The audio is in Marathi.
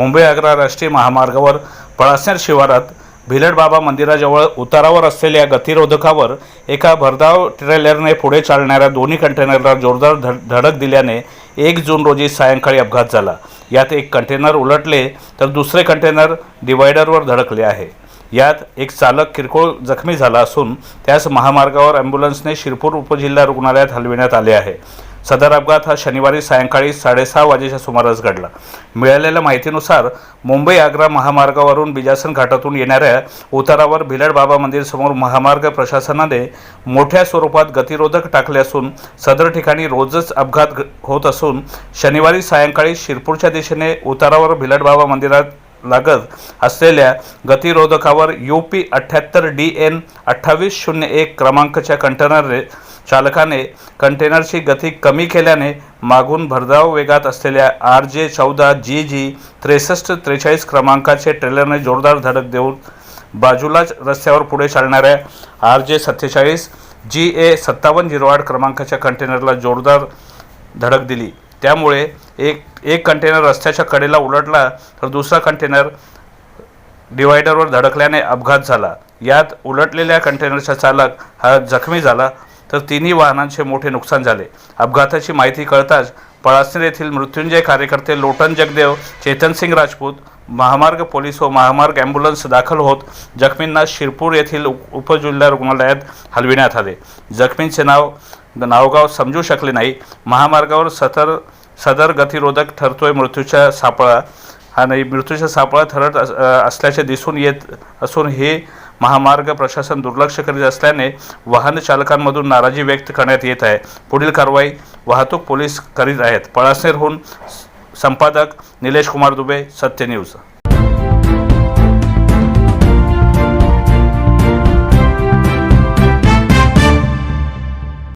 मुंबई आग्रा राष्ट्रीय महामार्गावर पळासनेर शिवारात भिलड बाबा मंदिराजवळ उतारावर असलेल्या गतिरोधकावर एका भरधाव ट्रेलरने पुढे चालणाऱ्या दोन्ही कंटेनरला जोरदार धड धडक दिल्याने एक जून रोजी सायंकाळी अपघात झाला. यात एक कंटेनर उलटले तर दुसरे कंटेनर डिवायडरवर धडकले आहे. यात एक चालक किरकोळ जखमी झाला असून त्यास महामार्गावर ॲम्ब्युलन्सने शिरपूर उपजिल्हा रुग्णालयात हलविण्यात आले आहे. सदर अपघात हा शनिवारी सायंकाळी साडेसहा वाजेच्या सुमारास घडला. मिळालेल्या माहितीनुसार मुंबई आग्रा महामार्गावरून बिजासन घाटातून येणाऱ्या उतारावर भिलड बाबा मंदिर समोर महामार्ग प्रशासनाने मोठ्या स्वरूपात गतिरोधक टाकले असून सदर ठिकाणी रोजच अपघात होत असून शनिवारी सायंकाळी शिरपूरच्या दिशेने उतारावर भिलड बाबा मंदिरात लागत असलेल्या गतिरोधकावर यू पी अठ्ठ्याहत्तर डी एन अठ्ठावीस शून्य एक क्रमांकाच्या कंटेनर चालकाने कंटेनरची गती कमी केल्याने मागून भरधाव वेगात असलेल्या आर जे चौदा जी जी त्रेसष्ट त्रेचाळीस क्रमांकाचे ट्रेलरने जोरदार धडक देऊन बाजूलाच रस्त्यावर पुढे चालणाऱ्या आर जे सत्तेचाळीस जी ए सत्तावन्न झिरो आठ क्रमांकाच्या कंटेनरला जोरदार धडक दिली. त्यामुळे एक एक कंटेनर रस्त्याच्या कडेला उलटला तर दुसरा कंटेनर डिवायडरवर धडकल्याने अपघात झाला. यात उलटलेल्या कंटेनरचा चालक हा जखमी झाला. तर तिन्ही वाहनांचे मोठे नुकसान झाले. अपघाताची माहिती कळताच पळासनेर येथील मृत्युंजय कार्यकर्ते लोटन जगदेव चेतनसिंग राजपूत महामार्ग पोलीस व महामार्ग ॲम्ब्युलन्स दाखल होत जखमींना शिरपूर येथील उपजिल्हा रुग्णालयात हलविण्यात आले. जखमींचे नाव नावगाव समजू शकले नाही. महामार्गावर सतर सदर गतिरोधक ठरतोय मृत्यूच्या सापळा हा नाही मृत्यूचा सापळा ठरत अस- असल्याचे दिसून येत असून हे महामार्ग प्रशासन दुर्लक्ष करीत असल्याने वाहन चालकांमधून नाराजी व्यक्त करण्यात येत आहे. पुढील कारवाई वाहतूक पोलीस करीत आहेत. पळासनेरहून संपादक निलेश कुमार दुबे सत्य न्यूज.